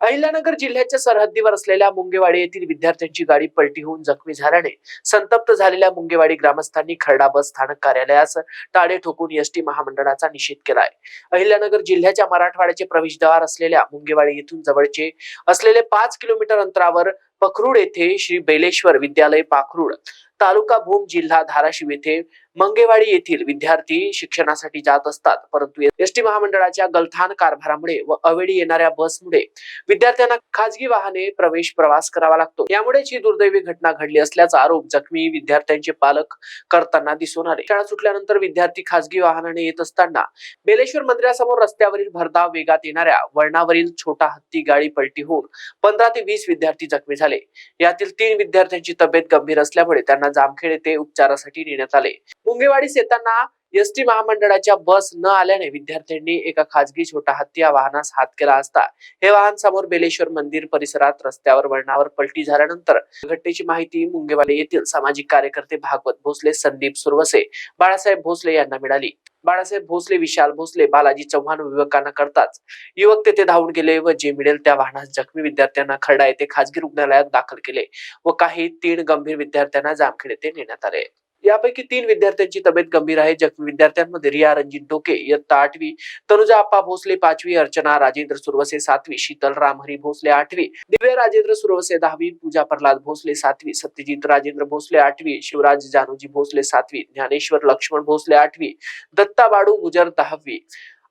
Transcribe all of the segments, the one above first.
अहिल्यानगर जिल्ह्याच्या सरहद्दीवर असलेल्या मुंगेवाडी येथील विद्यार्थ्यांची गाडी पलटी होऊन जखमी झाल्याने संतप्त झालेल्या मुंगेवाडी ग्रामस्थांनी खरडा बस स्थानक कार्यालयास टाळे ठोकून एसटी महामंडळाचा निषेध केलाय. अहिल्यानगर जिल्ह्याच्या मराठवाड्याचे प्रवेशद्वार असलेल्या मुंगेवाडी येथून जवळचे असलेले पाच किलोमीटर अंतरावर पखरूड येथे श्री बेलेश्वर विद्यालय पाखरूड तालुका भूम जिल्हा धाराशिव येथे मंगेवाडी येथील विद्यार्थी शिक्षणासाठी जात असतात. परंतु एस टी महामंडळाच्या गलथान कारभारामुळे व अवेळी येणाऱ्या बसमुळे विद्यार्थ्यांना खाजगी वाहने प्रवेश प्रवास करावा लागतो. यामुळेच ही दुर्दैवी घटना घडली असल्याचा आरोप जखमी विद्यार्थ्यांचे पालक करताना दिसून आले. शाळा सुटल्यानंतर विद्यार्थी खाजगी वाहनाने येत असताना बेलेश्वर मंदिरासमोर रस्त्यावरील भरधाव वेगात येणाऱ्या वळणावरील छोटा हत्ती गाडी पलटी होऊन पंधरा ते वीस विद्यार्थी जखमी झाले. यातील तीन विद्यार्थ्यांची तब्येत गंभीर असल्यामुळे त्यांना जामखेड येथे उपचारासाठी नेण्यात आले. मुंगेवाडीस येताना एस टी महामंडळाच्या बस न आल्याने विद्यार्थ्यांनी एका खाजगी छोटा हत्ती या वाहनास हात केला असता. हे वाहन समोर बेलेश्वर मंदिर परिसरात रस्त्यावर वळणावर पलटी झाल्यानंतर घटनेची माहिती मुंगेवाले येथील सामाजिक कार्यकर्ते भागवत भोसले संदीप सुरवसे बाळासाहेब भोसले यांना मिळाली. बाळासाहेब भोसले विशाल भोसले बालाजी चव्हाण युवकांना करताच युवक तेथे धावून गेले व जे मिळेल त्या वाहनास जखमी विद्यार्थ्यांना खरडा येथे खाजगी रुग्णालयात दाखल केले व काही तीन गंभीर विद्यार्थ्यांना जामखेड येथे नेण्यात आले. यापैकी तीन विद्यार्थ्यांची तब्येत गंभीर आहे. जखमी विद्यार्थ्यांमध्ये रिया रंजित डोके इयत्ता आठवी तनुजा आप्पा भोसले पाचवी अर्चना राजेंद्र सुरवसे सातवी शीतल रामहरी भोसले आठवी दिव्या राजेंद्र सुरवसे दहावी पूजा प्रल्हाद भोसले सातवी सत्यजित राजेंद्र भोसले आठवी शिवराज जानूजी भोसले सातवी ज्ञानेश्वर लक्ष्मण भोसले आठवी दत्ता बाडू गुजर दहावी.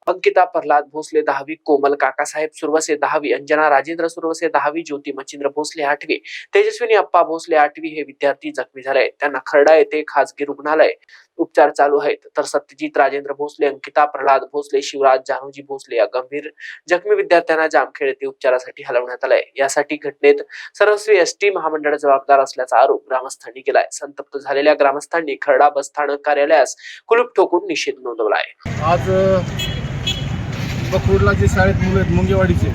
अंकिता प्रल्हाद भोसले दहावी कोमल काकासाहेब सुरवसे दहावी अंजना राजेंद्र सुरवसे दहावी ज्योती मच्छिंद्र भोसले आठवी तेजस्विनी अप्पा भोसले आठवी हे विद्यार्थी जखमी झाले आहेत. त्यांना खरडा येथे खासगी रुग्णालय उपचार चालू आहेत. तर सत्यजित राजेंद्र भोसले अंकिता प्रल्हाद भोसले शिवराज जानूजी भोसले या गंभीर जखमी विद्यार्थ्यांना जामखेड येथे उपचारासाठी हलवण्यात आलंय. यासाठी घटनेत सर्वस्वी एस टी महामंडळ जबाबदार असल्याचा आरोप ग्रामस्थांनी केलाय. संतप्त झालेल्या ग्रामस्थांनी खरडा बस स्थानक कार्यालयास कुलूप ठोकून निषेध नोंदवलाय. आज बखरूडला जे शाळेत मुलं आहेत मुंगेवाडीचे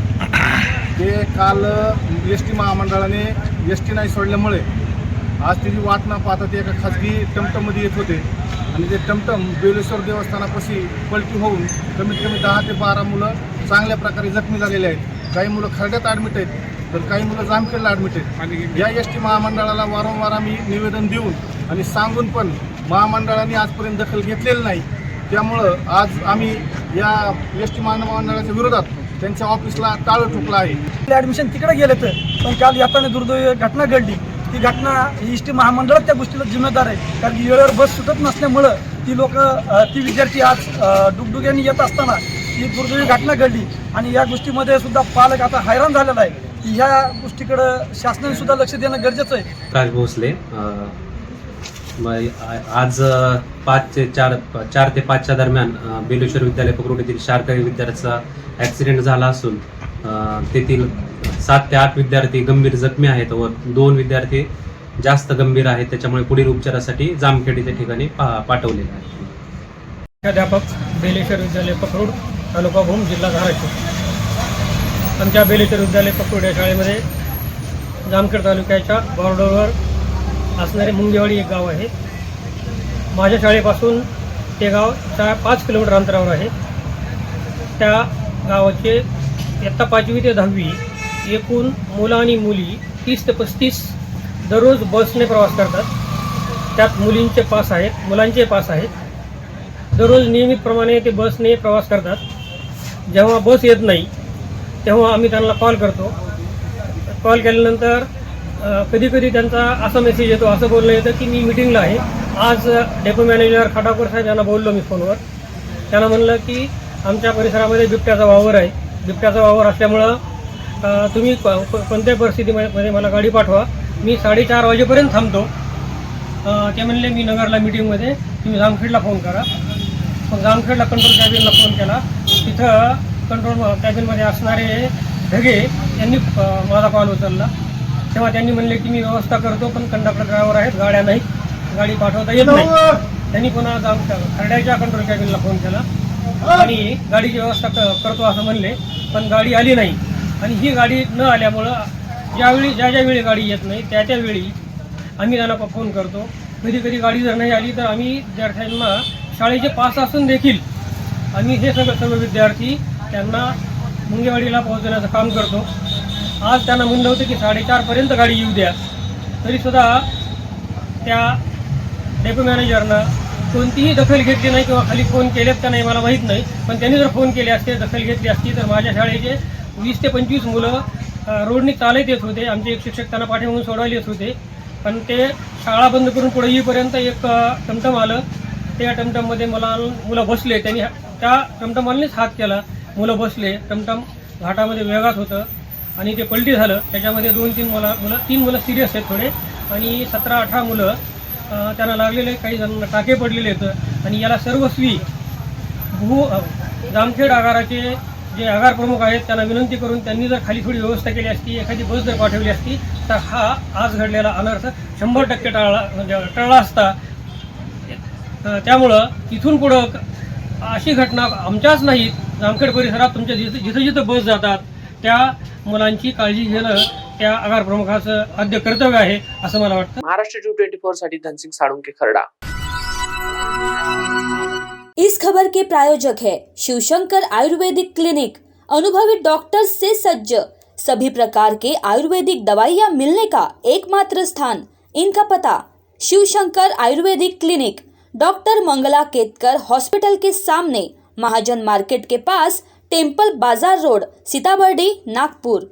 ते काल एस टी महामंडळाने एस टी नाही सोडल्यामुळे आज तिची वाट न पाहता ते एका खाजगी टमटममध्ये येत होते. आणि ते टमटम बेलेश्वर देवस्थानापाशी पलटी होऊन कमीत कमी दहा ते बारा मुलं चांगल्या प्रकारे जखमी झालेले आहेत. काही मुलं खरड्यात ॲडमिट आहेत तर काही मुलं जामखेडला ॲडमिट आहेत. आणि या एस टी महामंडळाला वारंवार आम्ही निवेदन देऊन आणि सांगून पण महामंडळाने आजपर्यंत दखल घेतलेली नाही. त्यामुळं आज आम्ही या एस टी महामंडळाच्या विरोधात त्यांच्या ऑफिसला टाळं ठोकलं आहे. ॲडमिशन तिकडे गेले तर पण काल येताना दुर्दैवी घटना घडली. ती घटना एस टी महामंडळात त्या गोष्टीला जिम्मेदार आहे. कारण की वेळेवर बस सुटत नसल्यामुळं ती लोक ती विद्यार्थी आज डुगडुग्याने येत असताना ती दुर्दैवी घटना घडली. आणि या गोष्टीमध्ये सुद्धा पालक आता हैराण झालेला आहे. की ह्या गोष्टीकडं शासनाने सुद्धा लक्ष देणं गरजेचं आहे. राज भोसले आज पाच ते चार चार ते पाचच्या दरम्यान बेलेश्वर विद्यालय पकडून येथील शारकरी विद्यार्थ्याचा ॲक्सिडेंट झाला असून तेथील सात ते आठ विद्यार्थी गंभीर जखमी आहेत व दोन विद्यार्थी जास्त गंभीर आहेत. त्याच्यामुळे पुढील उपचारासाठी जामखेड त्या ठिकाणी पा पाठवलेले आहे. प्राध्यापक बेलेश्वर विद्यालय पकरूड तालुका भूम जिल्हा धाराशिव. आमच्या बेलेश्वर विद्यालय पखरूड या शाळेमध्ये जामखेड तालुक्याच्या बॉर्डरवर असणारे मुंगेवाडी एक गाव आहे. माझ्या शाळेपासून ते गाव चार पाच किलोमीटर अंतरावर आहे. त्या गावाचे इयत्ता पाचवी ते दहावी एकूण मुलं आणि मुली तीस ते पस्तीस दररोज बसने प्रवास करतात. त्यात मुलींचे पास आहेत मुलांचे पास आहेत. दररोज नियमितप्रमाणे ते बसने प्रवास करतात. जेव्हा बस येत नाही तेव्हा आम्ही त्यांना कॉल करतो. कॉल केल्यानंतर कधी कधी त्यांचा असा मेसेज येतो असं बोललं येतं की मी मिटिंगला आहे. आज डेपो मॅनेजर खाटापूर साहेब यांना बोललो मी फोनवर त्यांना म्हणलं की आमच्या परिसरामध्ये बिबट्याचा वावर आहे. बिबट्याचा वावर असल्यामुळं तुम्ही को- कोणत्याही परिस्थितीमध्ये मला गाडी पाठवा. मी साडेचार वाजेपर्यंत थांबतो. ते म्हणले मी नगरला मिटिंगमध्ये तुम्ही जामखेडला फोन करा. मग जामखेडला कंट्रोल कॅबिनला फोन केला. तिथं कंट्रोल कॅबिनमध्ये असणारे ढगे यांनी माझा कॉल उचलला. तेव्हा त्यांनी म्हणले की मी व्यवस्था करतो पण कंडक्टर ड्रायव्हर आहेत गाड्या नाहीत. गाडी पाठवता येत नाही. त्यांनी पुन्हा जाम खरड्याच्या कंट्रोल कॅबिनला फोन केला. आणि गाडीची व्यवस्था क- करतो असं म्हणले पण गाडी आली नाही. आणि ही गाडी न आल्यामुळं ज्यावेळी ज्या ज्यावेळी गाडी येत नाही त्या त्यावेळी आम्ही त्यांना फोन करतो. कधी कधी गाडी जर नाही आली तर आम्ही विद्यार्थ्यांना शाळेचे पास असून देखील आम्ही हे सगळं सर्व विद्यार्थी त्यांना मुंगेवाडीला पोहोचवण्याचं काम करतो. आज त्यांना म्हणलं होतं की साडेचारपर्यंत गाडी येऊ द्या. तरीसुद्धा त्या डेपो मॅनेजरनं कोणतीही दखल घेतली नाही किंवा खाली फोन केलेत का नाही मला माहीत नाही. पण त्यांनी जर फोन केले असते दखल घेतली असती तर माझ्या शाळेचे वीस ते पंचवीस मुलं रोडनी चालत येत होते. आमचे एक शिक्षक त्यांना पाठीमागून सोडवायला येत होते. पण ते शाळा बंद करून पुढे येईपर्यंत एक टमटम आलं. त्या टमटममध्ये मला मुलं बसले. त्यांनी त्या टमटमवाल्यानेच हात केला. मुलं बसले. टमटम घाटामध्ये वेगात होतं. आणि ते पलटी झालं. त्याच्यामध्ये दोन तीन मुलं मुलं तीन मुलं सिरियस आहेत थोडे. आणि सतरा अठरा मुलं त्यांना लागलेले काही जणांना टाके पडलेले आहेत. आणि याला सर्वस्वी भू जामखेड आगाराचे जे आगार प्रमुख आहेत त्यांना विनंती करून त्यांनी जर खाली थोडी व्यवस्था केली असती एखादी बस जर पाठवली असती तर हा आज घडलेला अनर्थ शंभर टक्के टाळला म्हणजे टळला असता. त्यामुळं तिथून पुढं अशी घटना आमच्याच नाहीत. जामखेड परिसरात तुमच्या जिथं जिथं जिथं बस जातात त्या मुलांची काळजी घेणं त्या आगार प्रमुखाचं आद्य कर्तव्य आहे असं मला वाटतं. महाराष्ट्र टू ट्वेंटी फोर साठी धनसिंग साळुंके खरडा. इस खबर के प्रायोजक है शिवशंकर आयुर्वेदिक क्लिनिक। अनुभवी डॉक्टर से सज्ज। सभी प्रकार के आयुर्वेदिक दवाइयाँ मिलने का एकमात्र स्थान इनका पता Shivshankar Ayurvedic clinic. Doctor Mangala Ketkar hospital के सामने महाजन मार्केट के पास टेम्पल बाजार रोड सीताबर्डी नागपूर.